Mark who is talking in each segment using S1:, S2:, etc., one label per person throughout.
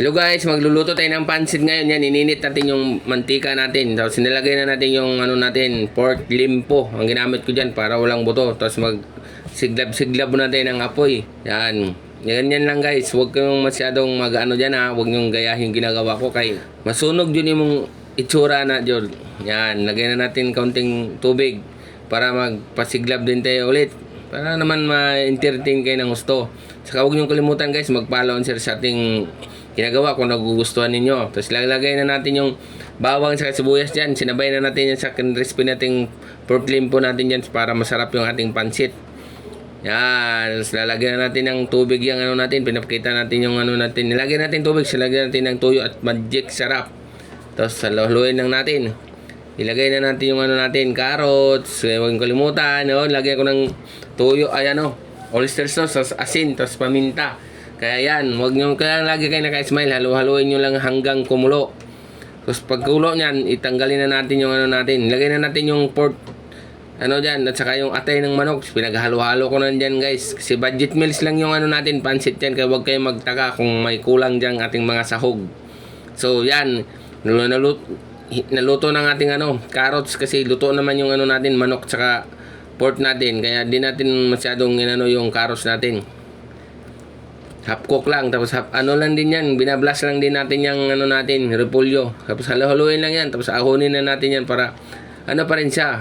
S1: Hello guys, magluluto tayo ng pansit ngayon. Yan, ininit natin yung mantika natin. Tapos sinilagay na natin yung ano natin, pork limpo. Ang ginamit ko dyan para walang buto. Tapos mag siglab-siglab natin ang apoy. Yan. Ganyan lang guys. Huwag kayong masyadong mag ano dyan ha. Huwag niyong gayahin yung ginagawa ko kay masunog yun yung itsura na dyan. Yan. Lagay na natin kaunting tubig para magpasiglab din tayo ulit. Para naman ma-entertain kayo ng gusto. Saka huwag niyong kalimutan guys, mag-follow and share sa ating ginagawa kung nagugustuhan ninyo. Tapos lalagay na natin yung bawang sa sibuyas dyan. Sinabay na natin yan sa recipe nating pork limpo natin dyan para masarap yung ating pansit. Yan. Tapos lalagyan na natin ng tubig yung ano natin. Pinapakita natin yung ano natin. Nilagyan natin tubig. Silagyan natin ng tuyo at magic sarap. Tapos haluin lang natin. Ilagay na natin yung ano natin, carrots, huwag kalimutan, no? lagyan ko ng tuyo, ay ano, oyster sauce, tapos asin, tapos paminta. Kaya yan, huwag nyo, kaya lagi kayo naka-smile, halu-haluin nyo lang hanggang kumulo. Tapos pag kulo niyan, itanggalin na natin yung ano natin. Lagay na natin yung pork, ano dyan, at saka yung atay ng manok. Pinaghalo-halo ko na dyan guys. Kasi budget meals lang yung ano natin, pansit yan. Kaya huwag kayong magtaka kung may kulang dyan ating mga sahog. So yan, naluto, naluto ng ating ano, carrots kasi luto naman yung ano natin, manok tsaka pork natin. Kaya di natin masyadong inano yung carrots natin. Half cook lang, tapos half, ano lang din yan, binablas lang din natin yung ano natin, repolyo. Tapos halo-haloin lang yan, tapos ahonin na natin yan para, ano pa rin siya,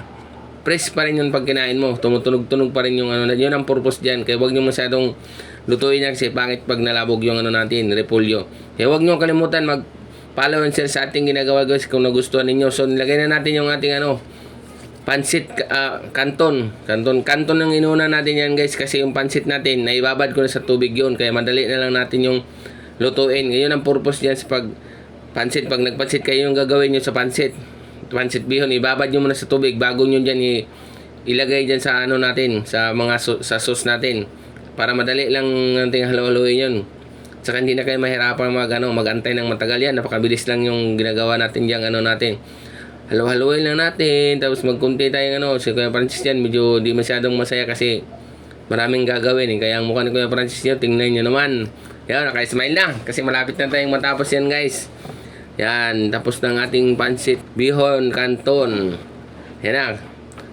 S1: fresh pa rin yung pag kinain mo. Tumutunog-tunog pa rin yung ano, yun ang purpose dyan. Kaya huwag nyo masyadong lutuin yan kasi pangit pag nalabog yung ano natin, repolyo. Kaya huwag nyo kalimutan mag follow and share sa ating ginagawa guys kung nagustuhan ninyo. So nilagay na natin yung ating ano, pansit ah, kanton. Kanton kanton ang inuna natin yan guys kasi yung pansit natin naibabad ko na sa tubig yun kaya madali na lang natin yung lutuin. Ngayon ang purpose niyan sa pag pansit pag nagpansit kayo yung gagawin niyo sa pansit. Pansit bihon ibabad niyo muna sa tubig bago niyo diyan ilagay diyan sa ano natin sa mga so- sa sauce natin para madali lang nating halo-haloin yun. Saka hindi na kayo mahirapan mag ano, magantay ng matagal yan. Napakabilis lang yung ginagawa natin diyan ano natin. Halo-haloin lang natin. Tapos magkunti tayo ano. Si Kuya Francis yan medyo di masyadong masaya kasi maraming gagawin. Eh. Kaya ang mukha ni Kuya Francis yun, tingnan nyo naman. Yan, naka-smile na. Kasi malapit na tayong matapos yan guys. Yan, tapos ng ating pansit bihon canton. Yan na.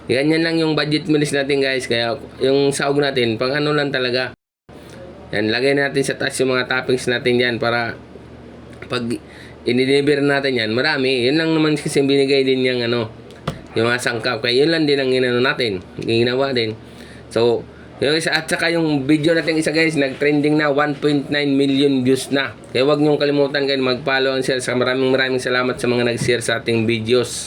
S1: Ganyan lang yung budget meals natin guys. Kaya yung sahog natin, pang ano lang talaga. Yan, lagay natin sa taas yung mga toppings natin yan para pag inideliver natin yan, marami. Yun lang naman kasi binigay din yung ano, yung mga sangkap. Kaya yun lang din ang ginano natin. Ginawa din. So, yung isa, at saka yung video natin isa guys, nag-trending na 1.9 million views na. Kaya huwag niyong kalimutan guys, mag-follow and share. Sa maraming maraming salamat sa mga nag-share sa ating videos.